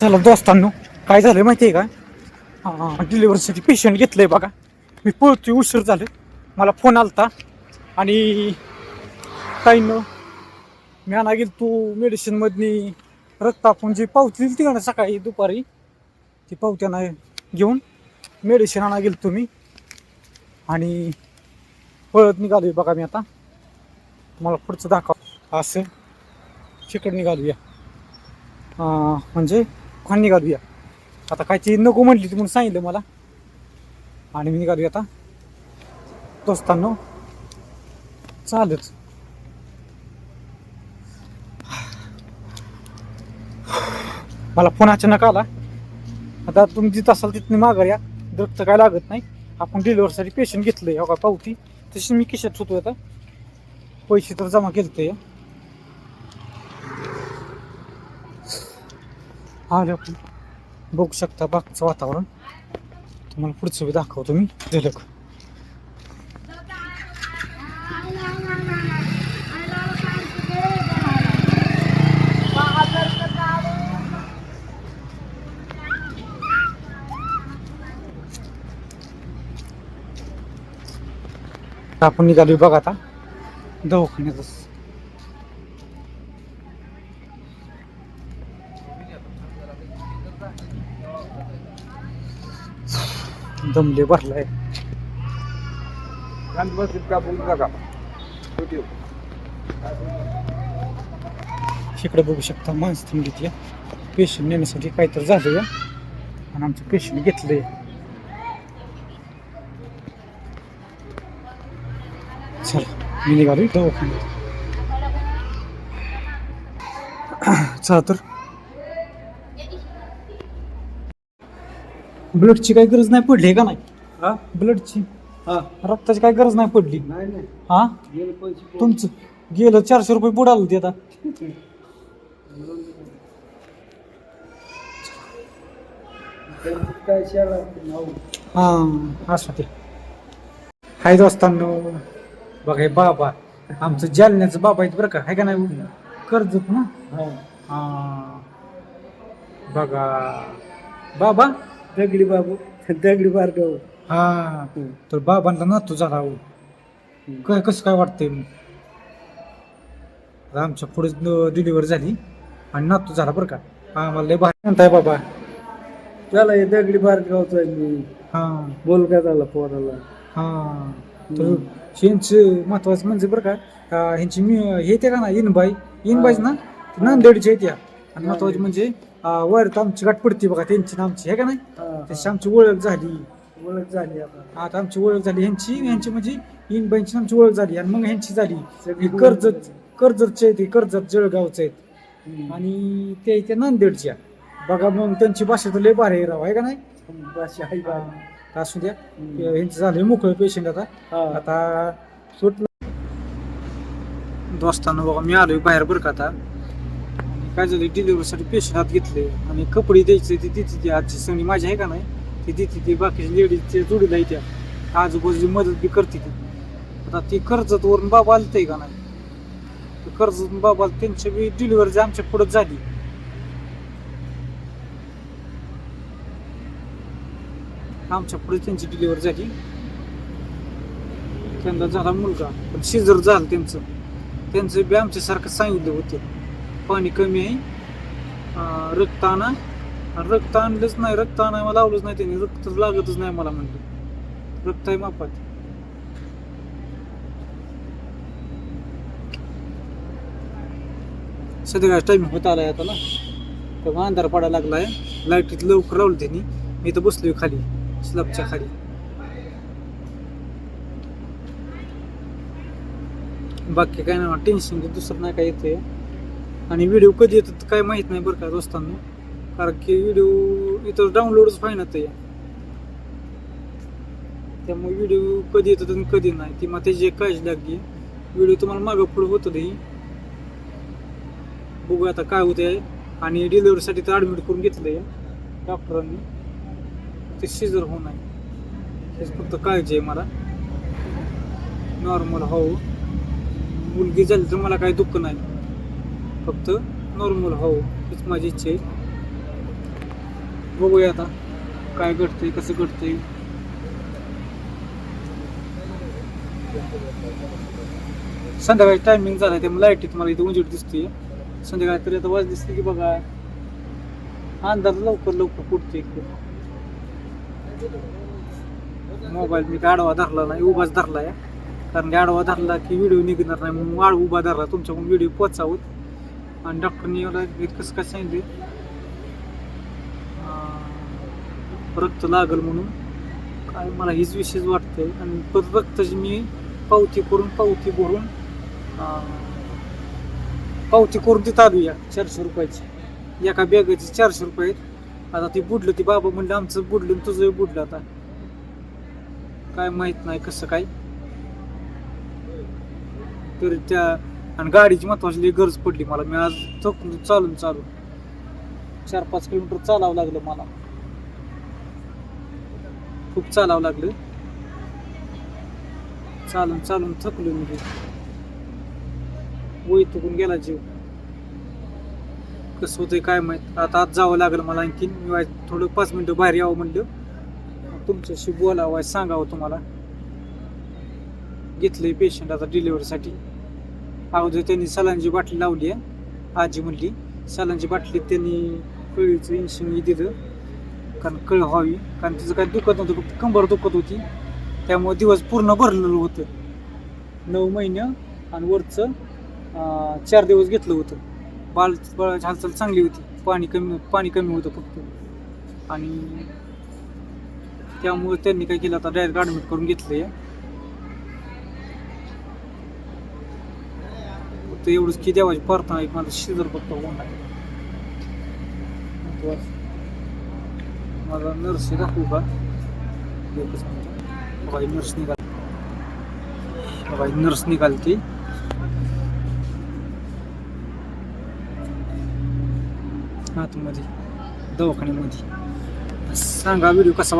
चला दोस्तांनो. काय झालं माहिती आहे का डिलिव्हरीसाठी पेशंट घेतलंय बघा. मी पळतोय उशीर झालं. मला फोन आलता. आणि ताईनं मी आणा गेल तू मेडिसिनमधनी रक्त आपण जी पावती दिली ती ना सकाळी दुपारी ती पावत्यानं घेऊन मेडिसिन आणा गेल तुम्ही आणि पळत निघालोय बघा मी आता. मला पुढचं दाखवा. असं. चिकट निघालूया. म्हणजे खान निघालूया आता काय नको म्हटली ती म्हणून सांगितलं मला. आणि मी निघालूया आता. दोस्तांनो चालच मला फोन अचानक आला. आता तुम्ही जिथं असाल तिथून माघार या. रक्त काय लागत नाही. आपण डिलिव्हरीसाठी पेशंट घेतलं आहे का पावती. तशी मी किशात होतो आता. पैसे तर जमा केलते. आले. आपण बघू शकता बागचं वातावरण. तुम्हाला पुढचं बी दाखवतो मी. झलक आपण निघालो बघा आता. दवाखान्यातच. दमले भरलाय. इकडे बघू शकता माणसं थांबलीत पेशंट नेण्यासाठी काहीतरी झालं आणि आमचं पेशंट घेतलंय. चला मी निघालो दवाखान्यात. चला तर. ब्लडची काही गरज नाही पडली का नाही? हा? ब्लडची? हा. रक्ताची काही गरज नाही पडली. नाही नाही. हा? गेले पैसे कोण? तुमचं गेलं चारशे रुपये बुडालं ते आता. काय शाळा हा? असं ते हाय दोस्तांनो. बघा हे बाबा. आमचं जालन्याचं बाबा आहेत बरं का. हाय का नाही? कर्जत ना हा. हा. बघा. बाबा दगडी बाबू दगडी बारगाव हा. तर बाबांना नातू झाला हो. काय कसं काय वाटतंय मग? आमच्या पुढे डिलिव्हरी झाली आणि नातू झाला बरं का. आम्हाला लय भारी म्हणताय बाबा. त्याला हे दगडी बारगावचा आहे मी. हा. बोल का झाला पोराला. हा. तर ह्यांच महत्वाचं म्हणजे बरं का अं, ह्यांची मी हे ते का ना इनबाई? इनबाईच ना? ती नांदेडची आहे त्या आणि महत्वाची म्हणजे वर तर आमची गाठ पडते बघा त्यांची ना आमची आहे का नाही? तशी आमची ओळख झाली. ओळख झाली आता. आता आमची ओळख झाली. ह्यांची ह्यांची म्हणजे इनबाईंची आमची ओळख झाली आणि मग ह्यांची झाली. सगळी कर्जत कर्जतचे आहेत हे कर्जत जळगावचे आहेत. आणि ते त्या नांदेडच्या बघा मग त्यांची भाषा तर लय भारी आहे राव आहे का नाही? हा, असू द्या. ह्यांचं झालं मोकळं पेशंट आता. आता सुटलं. दोस्तांना बघा मी आलोय बाहेर बरं का आता. काय झालं डिलिव्हरीसाठी पेशंट हात घेतले आणि कपडे द्यायचे ती तिथे ती आजची सगळी माझी आहे का नाही ती तिथे ती बाकीची लेडीजच्या जोडीला येत्या आजूबाजूची मदत बी करते ती. आता ती कर्जतवरून बाबा बाबा आहे का नाही? कर्जतून कर्जत बाबा त्यांची बी डिलिव्हरी आमच्या पुढं झाली. आमच्या पुढे त्यांची डिलिव्हरी झाली. त्यांना झाला मुलगा पण शिजर झालं त्यांचं. त्यांचं बी आमच्यासारखं सांगितलं होतं. पाणी कमी आहे. रक्त आणा रक्त आणलंच नाही रक्त आणायला लावलंच नाही त्यांनी. रक्त लागतच नाही मला म्हणलं. रक्त आहे मापात. सध्या टायमिंग होत आलाय आता ना? तर अंधार पडायला लागलाय. लाईटीत लवकर लावलं त्यांनी. मी तर बसलोय खाली. स्लॅबच्या खाली. बाकी काय नाही टेन्शन दुसरं नाही काय येते आणि व्हिडिओ कधी येतात काय माहीत नाही बरं का दोस्तांना. कारण की व्हिडिओ इथं डाउनलोडच फायना ते त्यामुळे व्हिडिओ कधी येतात आणि कधी नाही. ती मग त्याची काळजी लागली. व्हिडिओ तुम्हाला मागं पुढं होतं नाही बघू आता काय होते आणि डिलिव्हरीसाठी तर ॲडमिट करून घेतलं आहे डॉक्टरांनी ते शिजर होऊ नाही हेच फक्त काळजी आहे मला. नॉर्मल हो. मुलगी झाली तर मला काही दुःख नाही. फक्त नॉर्मल हो हीच माझी इच्छा आहे. बघूया आता काय घडतंय कसं घडतंय. संध्याकाळी टायमिंग झाला त्यामुळे लाईटीत मला इथे उंजीट दिसते संध्याकाळी तरी आता वाज दिसते की बघा. अंदाज लवकर लवकर फुटते मोबाईल मी काय आडवा धरला नाही उभाच धरला आहे कारण की आडवा धरला की व्हिडिओ निघणार नाही म्हणून आड उभा धरला तुमच्याकडून व्हिडिओ पोचावत आणि डॉक्टरनी एवढा कसं काय सांगितले रक्त लागल म्हणून. काय मला हीच विशेष वाटतंय. आणि परत रक्ताची मी पावती करून पावती भरून पावती करून तिथं आलूया चारशे रुपयाची. एका बॅगाची चारशे रुपये आहेत. आता ती बुडलं ती बाबा म्हणलं आमचं बुडलं तुझं तुझंही बुडलं आता. काय माहीत नाही कसं काय. तर त्या आणि गाडीची महत्वाची लई गरज पडली मला. मी आज थकलो चालून चालून. चार पाच किलोमीटर चालावं लागलं मला. खूप चालावं लागलं. चालून चालून थकलो मी वय थकून गेला जीव. कसं होतंय काय माहीत? आता आज जावं लागलं मला आणखीन. मी वाय- थोडं पाच मिनटं बाहेर यावं म्हणलं. तुमच्याशी बोलावं सांगावं तुम्हाला. घेतलंय पेशंट आता डिलिव्हरीसाठी अगोदर त्यांनी सलांची बाटली लावली आहे. आजी म्हणली सलांची बाटली त्यांनी कळीचं इंजेक्शन दिलं. कारण कळ व्हावी. कारण तिचं काही दुखत नव्हतं फक्त कंबर दुखत होती. त्यामुळे दिवस पूर्ण भरलेलं होतं. नऊ महिने आणि वरचं चार दिवस घेतलं होतं. बाळ बाळाची हालचाल चांगली होती. पाणी कमी पाणी कमी होतं फक्त. आणि त्यामुळे त्यांनी काय केलं आता डायरेक्ट ॲडमिट करून घेतलं आहे फक्त एवढंच की देवाची प्रार्थना एक माझं शिजर फक्त होऊन आहे बस. माझा नर्स दाखवू का एकच मिनिट बाई नर्स निघाल. बाई नर्स निघालते. आतमध्ये दवाखान्यामध्ये. सांगा व्हिडिओ कसा